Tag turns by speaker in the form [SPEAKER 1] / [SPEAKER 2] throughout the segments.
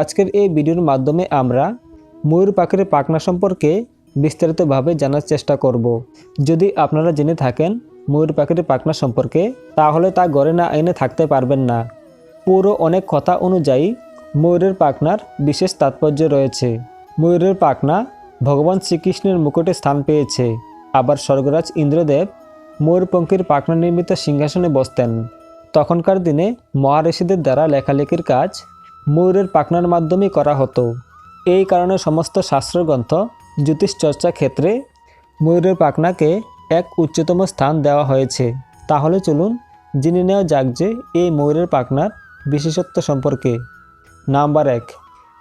[SPEAKER 1] আজকের এই ভিডিওর মাধ্যমে আমরা ময়ূর পাখির পাখনা সম্পর্কে বিস্তারিতভাবে জানার চেষ্টা করব। যদি আপনারা জেনে থাকেন ময়ূর পাখির পাখনা সম্পর্কে, তাহলে তা গড়ে না এনে থাকতে পারবেন না। পুরো অনেক কথা অনুযায়ী ময়ূরের পাখনার বিশেষ তাৎপর্য রয়েছে। ময়ূরের পাখনা ভগবান শ্রীকৃষ্ণের মুকুটে স্থান পেয়েছে। আবার স্বর্গরাজ ইন্দ্রদেব ময়ূরপঙ্খীর পাখনা নির্মিত সিংহাসনে বসতেন। তখনকার দিনে মহারিষিদের দ্বারা লেখালেখির কাজ ময়ূরের পাখনার মাধ্যমেই করা হতো। এই কারণে সমস্ত শাস্ত্রগ্রন্থ জ্যোতিষ চর্চা ক্ষেত্রে ময়ূরের পাখনাকে এক উচ্চতম স্থান দেওয়া হয়েছে। তাহলে চলুন জেনে নেওয়া যাক যে এই ময়ূরের পাখনার বিশেষত্ব সম্পর্কে। নাম্বার এক,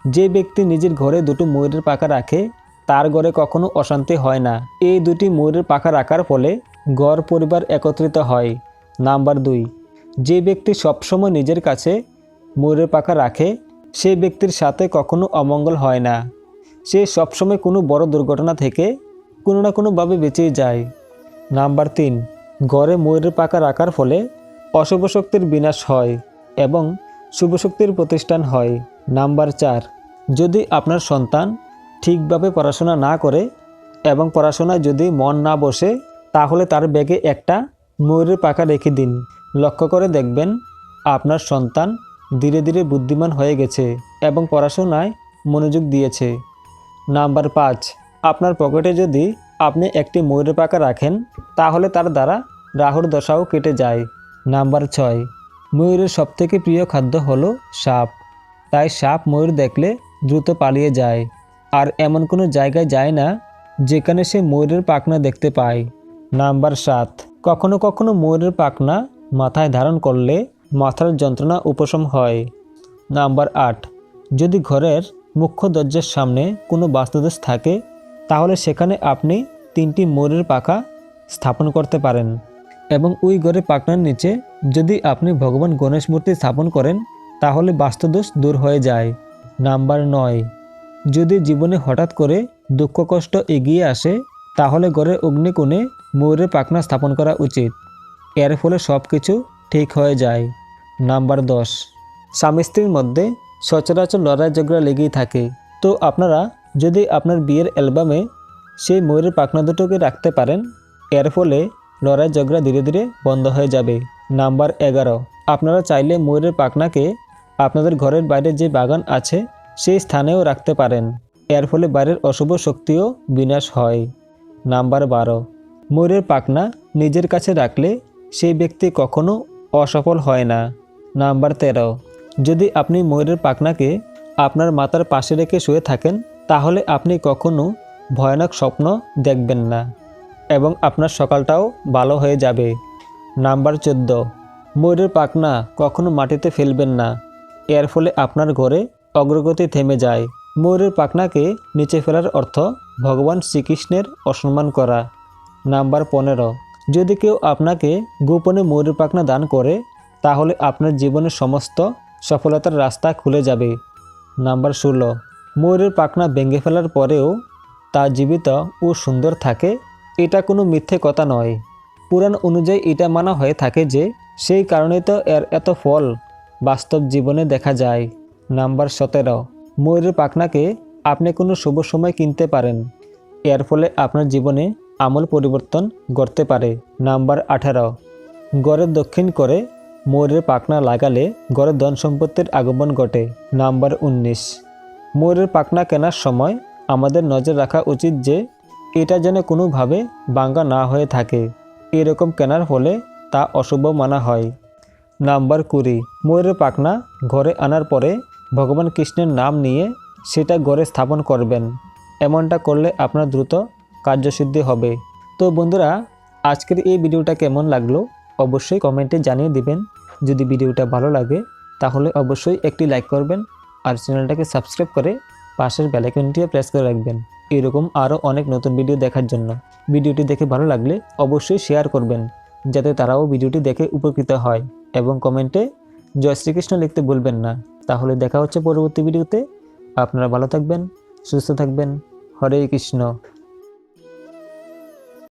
[SPEAKER 1] যে ব্যক্তি নিজের ঘরে দুটো ময়ূরের পাখা রাখে, তার ঘরে কখনো অশান্তি হয় না। এই দুটি ময়ূরের পাখা রাখার ফলে গড় পরিবার একত্রিত হয়। নাম্বার দুই, যে ব্যক্তি সবসময় নিজের কাছে ময়ূরের পাখা রাখে সেই ব্যক্তির সাথে কখনো অমঙ্গল হয় না। সে সবসময় কোনো বড় দুর্ঘটনা থেকে কোনো না কোনোভাবে বেঁচেই যায়। নাম্বার তিন, ঘরে ময়ূরের পাখা রাখার ফলে অশুভ শক্তির বিনাশ হয় এবং শুভ শক্তির প্রতিষ্ঠান হয়। নাম্বার চার, যদি আপনার সন্তান ঠিকভাবে পড়াশোনা না করে এবং পড়াশোনায় যদি মন না বসে, তাহলে তার ব্যাগে একটা ময়ূরের পাখা রেখে দিন। লক্ষ্য করে দেখবেন, আপনার সন্তান ধীরে ধীরে বুদ্ধিমান হয়ে গেছে এবং পড়াশোনায় মনোযোগ দিয়েছে। নাম্বার পাঁচ, আপনার পকেটে যদি আপনি একটি ময়ূরের পাকা রাখেন, তাহলে তার দ্বারা রাহুর দশাও কেটে যায়। নাম্বার ছয়, ময়ূরের সবথেকে প্রিয় খাদ্য হলো সাপ। তাই সাপ ময়ূর দেখলে দ্রুত পালিয়ে যায়। আর এমন কোনো জায়গায় যায় না যেখানে সে ময়ূরের পাখনা দেখতে পায়। নাম্বার সাত, কখনো কখনো ময়ূরের পাখনা মাথায় ধারণ করলে মাথার যন্ত্রণা উপশম হয়। নাম্বার আট, যদি ঘরের মুখ্য দরজার সামনে কোনো বাস্তুদোষ থাকে, তাহলে সেখানে আপনি তিনটি ময়ূরের পাখা স্থাপন করতে পারেন এবং ওই ঘরে পাখনার নিচে যদি আপনি ভগবান গণেশ মূর্তি স্থাপন করেন, তাহলে বাস্তুদোষ দূর হয়ে যায়। নাম্বার নয়, যদি জীবনে হঠাৎ করে দুঃখ কষ্ট এগিয়ে আসে, তাহলে ঘরের অগ্নিকোণে ময়ূরের পাখনা স্থাপন করা উচিত। এর ফলে সব কিছু ঠিক হয়ে যায়। নাম্বার দশ। স্বামী স্ত্রীর মধ্যে সচরাচর লড়াই ঝগড়া লেগেই থাকে। তো আপনারা যদি আপনার বিয়ের অ্যালবামে সেই ময়ূরের পাখনা দুটোকে রাখতে পারেন, এর ফলে লড়াই ঝগড়া ধীরে ধীরে বন্ধ হয়ে যাবে। নাম্বার এগারো। আপনারা চাইলে ময়ূরের পাখনাকে আপনাদের ঘরের বাইরে যে বাগান আছে, সেই স্থানেও রাখতে পারেন। এর ফলে বাইরের অশুভ শক্তিও বিনাশ হয়। নাম্বার বারো। ময়ূরের পাখনা নিজের কাছে রাখলে সেই ব্যক্তি কখনো অসফল হয় না। নাম্বার তেরো। যদি আপনি ময়ূরের পাখনাকে আপনার মাথার পাশে রেখে শুয়ে থাকেন, তাহলে আপনি কখনো ভয়ানক স্বপ্ন দেখবেন না এবং আপনার সকালটাও ভালো হয়ে যাবে। নাম্বার চোদ্দ। ময়ূরের পাখনা কখনো মাটিতে ফেলবেন না। এর ফলে আপনার ঘরে অগ্রগতি থেমে যায়। ময়ূরের পাখনাকে নিচে ফেলার অর্থ ভগবান শ্রীকৃষ্ণের অসম্মান করা। নাম্বার পনেরো। যদি কেউ আপনাকে গোপনে ময়ূরের পাখনা দান করে, তাহলে আপনার জীবনের সমস্ত সফলতার রাস্তা খুলে যাবে। নাম্বার ষোলো। ময়ূরের পাখনা ভেঙে ফেলার পরেও তা জীবিত ও সুন্দর থাকে, এটা কোনো মিথ্যে কথা নয়। পুরাণ অনুযায়ী এটা মানা হয়ে থাকে যে, সেই কারণে তো এর এত ফল বাস্তব জীবনে দেখা যায়। নাম্বার সতেরো। ময়ূরের পাখনাকে আপনি কোনো শুভ সময় কিনতে পারেন। এর ফলে আপনার জীবনে আমল পরিবর্তন ঘটতে পারে। নাম্বার আঠারো। গড়ের দক্ষিণ করে ময়ূরের পাখনা লাগালে গড়ে ধন সম্পত্তির আগমন ঘটে। নাম্বার উনিশ। ময়ূরের পাখনা কেনার সময় আমাদের নজর রাখা উচিত যে এটা যেন কোনোভাবে বাঙ্গা না হয়ে থাকে। এরকম কেনার ফলে তা অশুভ মানা হয়। নাম্বার কুড়ি। ময়ূরের পাখনা ঘরে আনার পরে ভগবান কৃষ্ণের নাম নিয়ে সেটা ঘরে স্থাপন করবেন। এমনটা করলে আপনার দ্রুত কার্যসিদ্ধি হবে। তো বন্ধুরা, আজকের এই ভিডিওটা কেমন লাগল অবশ্যই কমেন্টে জানিয়ে দিবেন। যদি ভিডিওটা ভালো লাগে, তাহলে অবশ্যই একটি লাইক করবেন আর চ্যানেলটাকে সাবস্ক্রাইব করে পাশের বেলাইকনটিও প্রেস করে রাখবেন। এরকম আরও অনেক নতুন ভিডিও দেখার জন্য। ভিডিওটি দেখে ভালো লাগলে অবশ্যই শেয়ার করবেন, যাতে তারাও ভিডিওটি দেখে উপকৃত হয় এবং কমেন্টে জয় শ্রীকৃষ্ণ লিখতে ভুলবেন না। তাহলে দেখা হচ্ছে পরবর্তী ভিডিওতে। আপনারা ভালো থাকবেন, সুস্থ থাকবেন। হরে কৃষ্ণ।